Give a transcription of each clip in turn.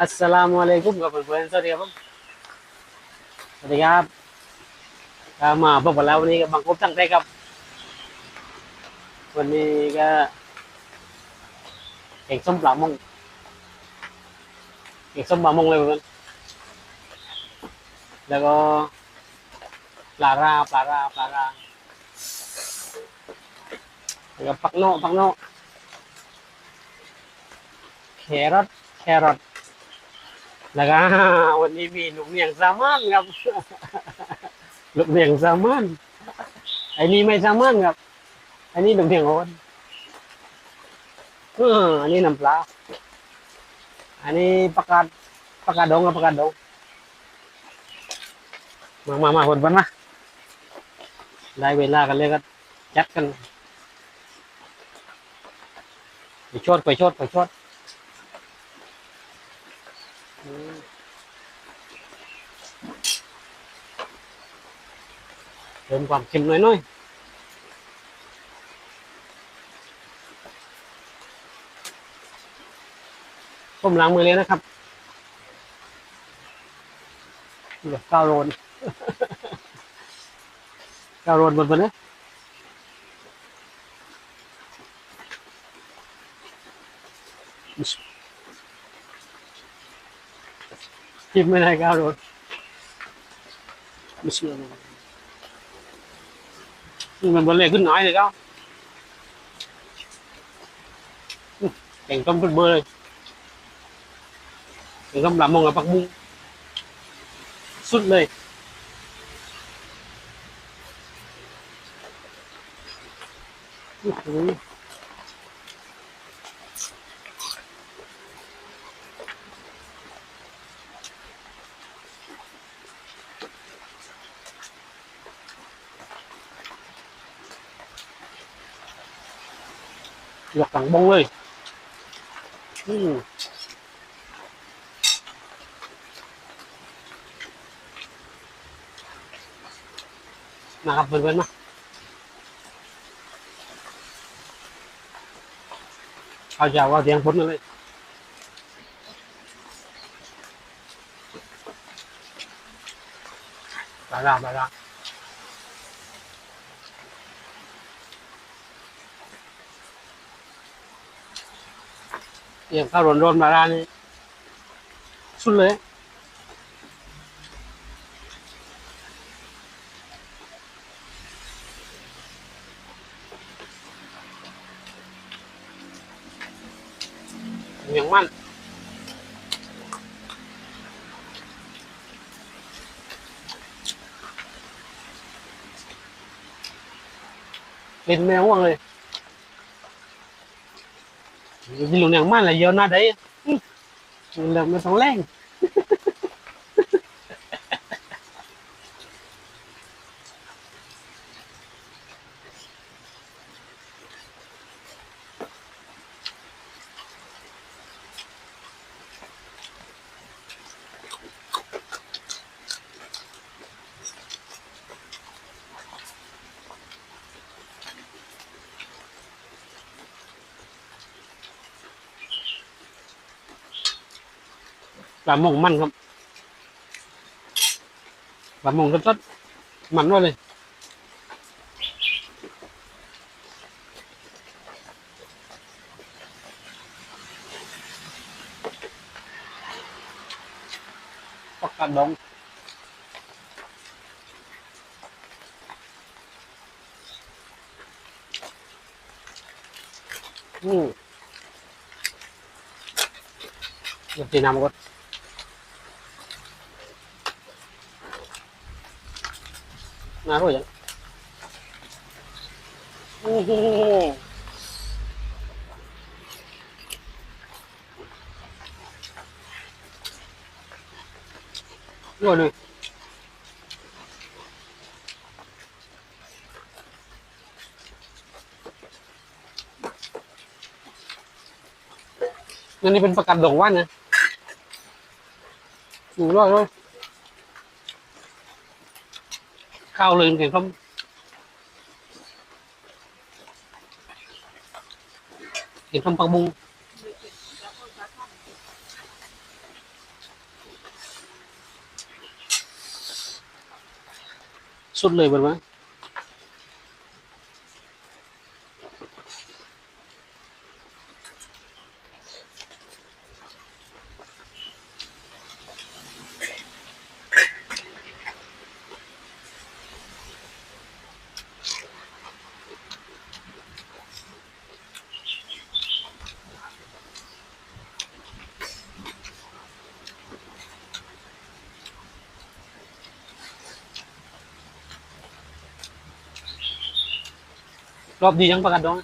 อัสสลามุอะลัยกุมกับเพื่อนๆสวัสดีครับผมสวัสดีครับก็มาพบกันแล้ววันนี้กับบางกบตั้งใจครับ วันนี้ก็เอกส้มปลามงเอกส้มปลามงเลยเพื่อนแล้วก็ปลาราปลาราปลาราแล้วก็ปักโน่ปักโน่แครอทแครอท แล้วก็วันนี้มีลูกเนียงแซลมอนครับลูกเนียงแซลมอนไอ้นี่ไม่แซลมอนครับอันนี้ลูกเนียงโอนเอออันนี้น้ำปลาอันนี้ปากาปากาดดงกับปากาดดงมามามาคนพันมาได้เวลากันเลยก็จัดกันไปชดไปชดไปชด เติมความเค็มหน่อยๆผมล้างมือเลยนะครับเดี๋ยวก้าวโรนก้าวโรนบนบนนะ กินไม่ได้ก้าวรนไม่เชื่อเลยมันบนเลยขึ้นน้อยเลยเจ้าแข่งต้มเป็นเบอร์เลยแข่งต้มลำมงกับปักบุ้งสุดเลยอื้อหื อหยอกหลังบงเลย อืมนะครับเพื่อนๆมาเอาจากว่าเสียงพ้นมาเลยปลาลาปลา ลาเอี่ยมข้าวโรนๆปลาลานี่สุดเลยอย่างมันเป็นแมวว่างเลย กินหลงอย่างมัน là do nó đấy là nó sống lên ปลาหมงมันครับปลาหมงสดๆมันว่าเลยปักกาดดองอืมเดี๋ยวตีน้ำก่อน มาพูดยังโอ้โหนัวหนึ่งนี่เป็นประกัศดอกว่านนะหนูรอดเลย ข้าเลยเห็นๆเขาเห็นทำปังมุงสุดเลยมันวะ รอบดียังประกันดอง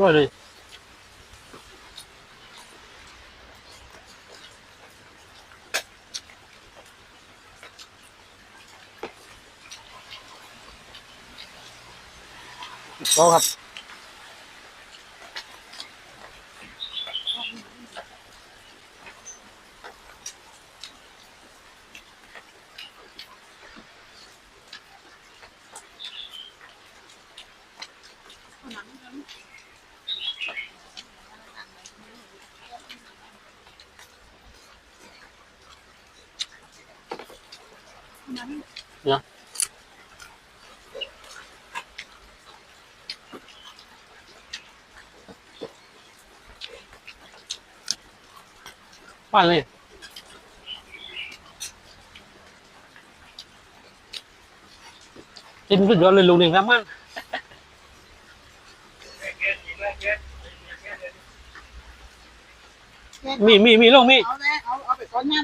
ร้อยเลย สุดยอดเลยลุงหนึ่งครับมันมีมีมีลงมี เอาเลยเอาเอาไปก้นหน้าด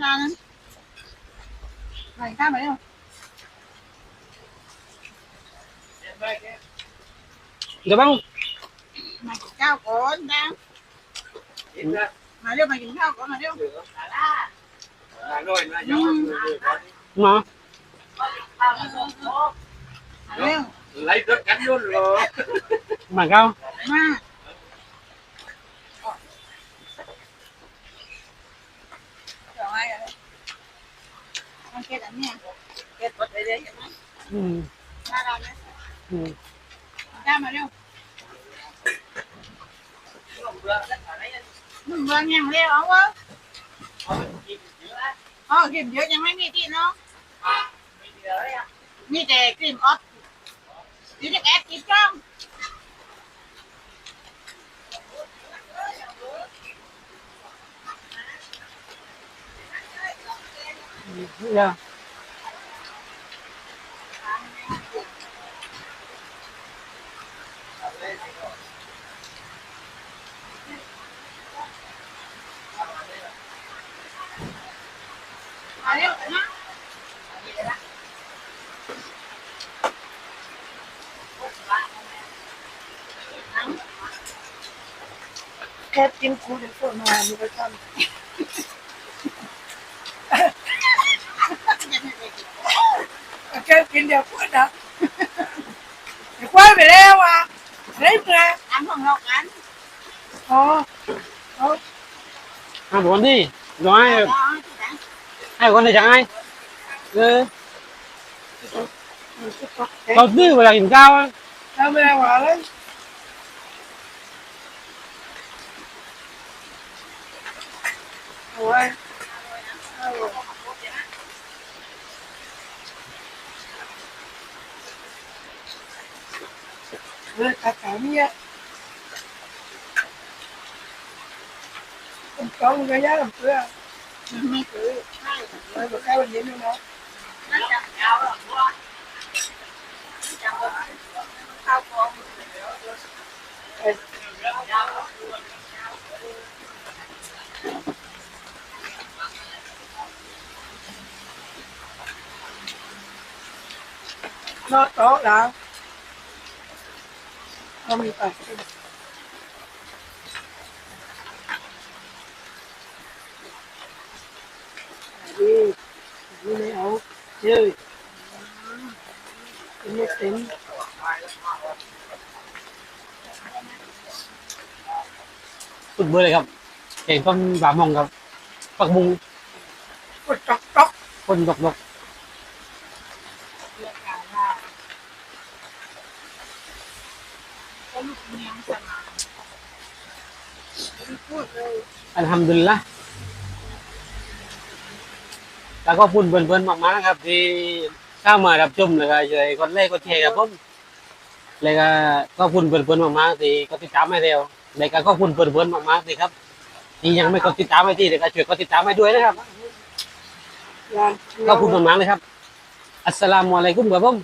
านนั้นไหนข้ามไปเร็วเดี๋ยวบ้างมากินข้าวก่อนนะ มาเร็วมากินข้าวก่อนมาเร็วมามาเร็ว lấy rất cắn luôn rồi มาเก้ามาเดี๋ยวให้อะไรมันเก็ดอันเนี้ยเก็ดก ดไปเลยเห็นไหม อืม หน้าดานนะ อืม ข้ามมาเร็วมึงเบิ่งยังเร็วเอาวะอ๋อกลิ่นเยอะยังไม่มีที่เนาะมีแต่กลิ่นออฟนี่จะแอดกินจ้อง เดี๋ยว มาเร็วนะ แค่กินคูเดี๋ยวปวดมามีประจำแค่กินเดี๋ยวปวดนะเดี๋ยวควายไปแล้วอ่ะไรเปล่า อันของเรากัน อ๋อ อ่ะคนที่ร้อย เอาที่ไหน ให้คนที่จะให้เออเราดื้อเวลากินข้าวอะ ทำอะไรวะเลย โอ้ยเออตาขาวเนี่ยผมต้องกระยาลำเพื่อ ไม่ถือใช่เลยบอกแค่วันนี้นึงเนาะนั่นจับเอาหรอกว่าจับข้าวฟองนอกโต๊ะแล้วเรามีปากกิน ดีนี่ไม่เอาเยอะไม่เต็มสุดเบอร์เลยครับแกงต้มบามองครับปักบุงกดจอกจอกคนดกดกเรื่องการว่าก็ลูกเมียงสมานไม่พูดเลยอันทำดุลิลละ แล้วก็พูดเบิ่นๆมากๆนะครับ ที่เข้ามารับชมเลยครับเลยคนแรกก็แชร์กับผมเลยก็ก็พูดเบิ่นๆมากๆที่ก็ติดตามให้เร็วเลยก็ก็พูดเบิ่นๆมากๆที่ครับ ที่ยังไม่กดติดตามให้ที่เลยก็ช่วยกดติดตามให้ด้วยนะครับงานก็พูดมากๆเลยครับ อัสสลามุอะลัยกุมครับผม